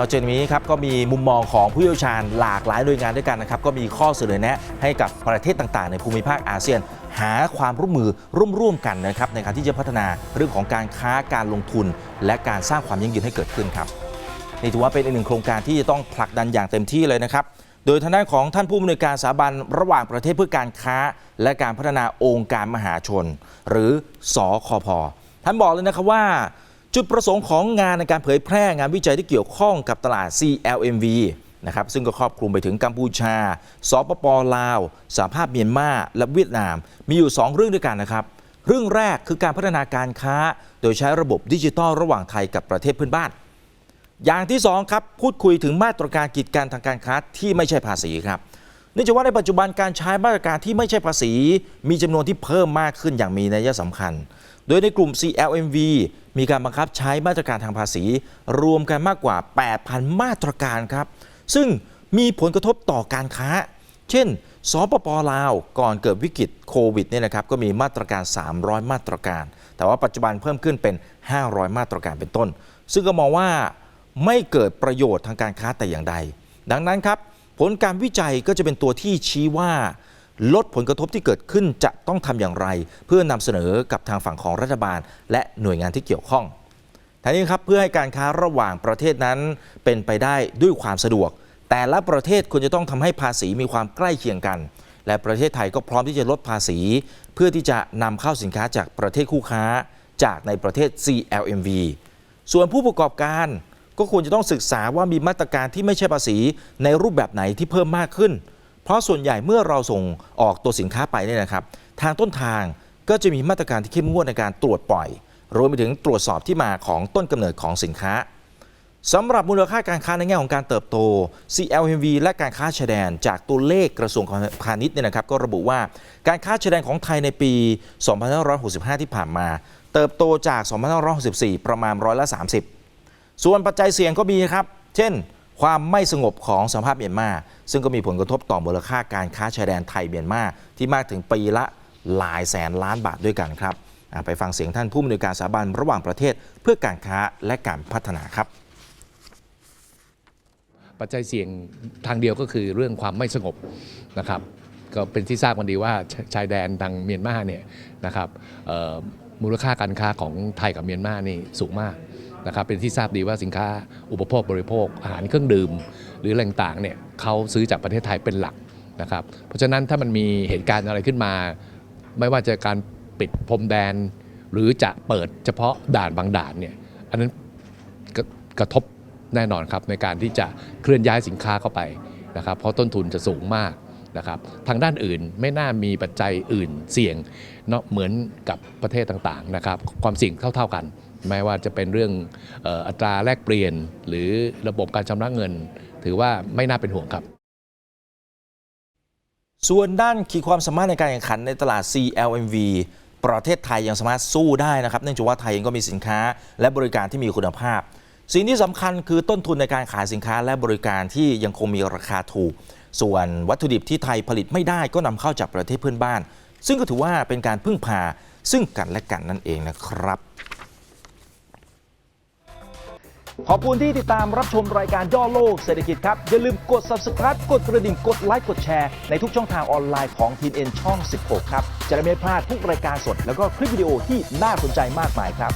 นอกจากนี้ครับก็มีมุมมองของผู้เชี่ยวชาญหลากหลายหน่วยงานด้วยกันนะครับก็มีข้อเสนอแนะให้กับประเทศต่างๆ ในภูมิภาคอาเซียน หาความร่วมมือร่วมๆกันนะครับในการที่จะพัฒนาเรื่องของการค้าการลงทุน และการสร้างความยั่งยืนให้เกิดขึ้นครับนี่ถือว่าเป็นอีกหนึ่งโครงการที่จะต้องผลักดันอย่างเต็มที่เลยนะครับโดยทางด้านของท่านผู้อำนวยการสถาบันระหว่างประเทศเพื่อการค้า และการพัฒนาองค์การมหาชน หรือสอคอพท่านบอกเลยนะครับว่า จุดประสงค์ของงานในการเผยแพร่งานวิจัยที่เกี่ยวข้องกับตลาด CLMV นะครับซึ่งก็ครอบคลุมไปถึงกัมพูชา สปปลาวสหภาพเมียนมาและเวียดนาม มีอยู่ 2 เรื่องด้วยกันนะครับ เรื่องแรกคือการพัฒนาการค้า โดยใช้ระบบดิจิทัลระหว่างไทยกับประเทศเพื่อนบ้าน อย่างที่2ครับพูดคุยถึงมาตรการกีดกันทางการค้าที่ไม่ใช่ภาษีครับเนื่องจากว่าในปัจจุบันการใช้มาตรการที่ไม่ใช่ภาษี มีจำนวนที่เพิ่มมากขึ้นอย่างมีนัยสำคัญ โดยในกลุ่ม CLMV มีการบังคับใช้มาตรการทางภาษี รวมกันมากกว่า 8,000 มาตรการครับ ซึ่งมีผลกระทบต่อการค้า เช่น สปปลาว ก่อนเกิดวิกฤตโควิดเนี่ยนะครับก็มีมาตรการ 300 มาตรการ แต่ว่าปัจจุบันเพิ่มขึ้นเป็น 500 มาตรการเป็นต้น ซึ่งก็มองว่าไม่เกิดประโยชน์ทางการค้าแต่อย่างใด ดังนั้นครับผลการวิจัยก็จะเป็นตัวที่ชี้ว่า ลดผลกระทบที่เกิดขึ้นจะต้องทำอย่างไร เพื่อนำเสนอกับทางฝั่งของรัฐบาล และหน่วยงานที่เกี่ยวข้องทั้งนี้ครับเพื่อให้การค้าระหว่างประเทศนั้นเป็นไปได้ด้วยความสะดวก แต่ละประเทศควรจะต้องทำให้ภาษีมีความใกล้เคียงกัน และประเทศไทยก็พร้อมที่จะลดภาษี เพื่อที่จะนำเข้าสินค้าจากประเทศคู่ค้า จากในประเทศ CLMV ส่วนผู้ประกอบการก็ควรจะต้องศึกษาว่ามีมาตรการที่ไม่ใช่ภาษีในรูปแบบไหนที่เพิ่มมากขึ้น เพราะส่วนใหญ่เมื่อเราส่งออกตัวสินค้าไปเนี่ยนะครับ ทางต้นทางก็จะมีมาตรการที่เข้มงวดในการตรวจปล่อย รวมไปถึงตรวจสอบที่มาของต้นกำเนิดของสินค้าสำหรับมูลค่าการค้าในแง่ของการเติบโต CLMV และการค้าชายแดน จากตัวเลขกระทรวงพาณิชย์เนี่ยนะครับ ก็ระบุว่าการค้าชายแดนของไทยในปี 2565 ที่ผ่านมา เติบโตจาก 2564 ประมาณร้อยละ 30 ส่วนปัจจัยเสี่ยงก็มีครับ เช่น ความไม่สงบของสภาพเมียนมาซึ่งก็มีผลกระทบต่อมูลค่าการค้าชายแดนไทยเมียนมาที่มากถึงปีละหลายแสนล้านบาทด้วยกันครับไปฟังเสียงท่านผู้อำนวยการสถาบันระหว่างประเทศเพื่อการค้าและการพัฒนาครับ ปัจจัยเสี่ยงทางเดียวก็คือเรื่องความไม่สงบนะครับ ก็เป็นที่ทราบกันดีว่าชายแดนทางเมียนมาเนี่ยนะครับมูลค่าการค้าของไทยกับเมียนมานี่สูงมาก นะครับเป็นที่ทราบดีว่าสินค้าอุปโภคบริโภค อาหารเครื่องดื่ม หรืออะไรต่างเนี่ยเขาซื้อจากประเทศไทยเป็นหลักนะครับเพราะฉะนั้นถ้ามันมีเหตุการณ์อะไรขึ้นมา ไม่ว่าจะการปิดพรมแดน หรือจะเปิดเฉพาะด่านบางด่านเนี่ยอันนั้นกระกระทบแน่นอนครับในการที่จะเคลื่อนย้ายสินค้าเข้าไปนะครับเพราะต้นทุนจะสูงมากนะครับทางด้านอื่นไม่น่ามีปัจจัยอื่นเสี่ยงเนาะเหมือนกับประเทศต่างๆนะครับความเสี่ยงเท่าๆกัน ไม่ว่าจะเป็นเรื่องอัตราแลกเปลี่ยน หรือระบบการชำระเงิน ถือว่าไม่น่าเป็นห่วงครับ ส่วนด้านขีดความสามารถในการแข่งขันในตลาด CLMV ประเทศไทยยังสามารถสู้ได้นะครับ เนื่องจากว่าไทยเองก็มีสินค้าและบริการที่มีคุณภาพ สิ่งที่สำคัญคือต้นทุนในการขายสินค้าและบริการที่ยังคงมีราคาถูก ส่วนวัตถุดิบที่ไทยผลิตไม่ได้ก็นำเข้าจากประเทศเพื่อนบ้าน ซึ่งก็ถือว่าเป็นการพึ่งพาซึ่งกันและกันนั่นเองนะครับ ขอบคุณที่ติดตามรับชมรายการย่อโลกเศรษฐกิจครับ อย่าลืมกด subscribe กดกระดิ่งกดไลค์กดแชร์ในทุกช่องทางออนไลน์ของทีมเอ็นช่อง 16 ครับ จะได้ไม่พลาดทุกรายการสด แล้วก็คลิปวิดีโอที่น่าสนใจมากมายครับ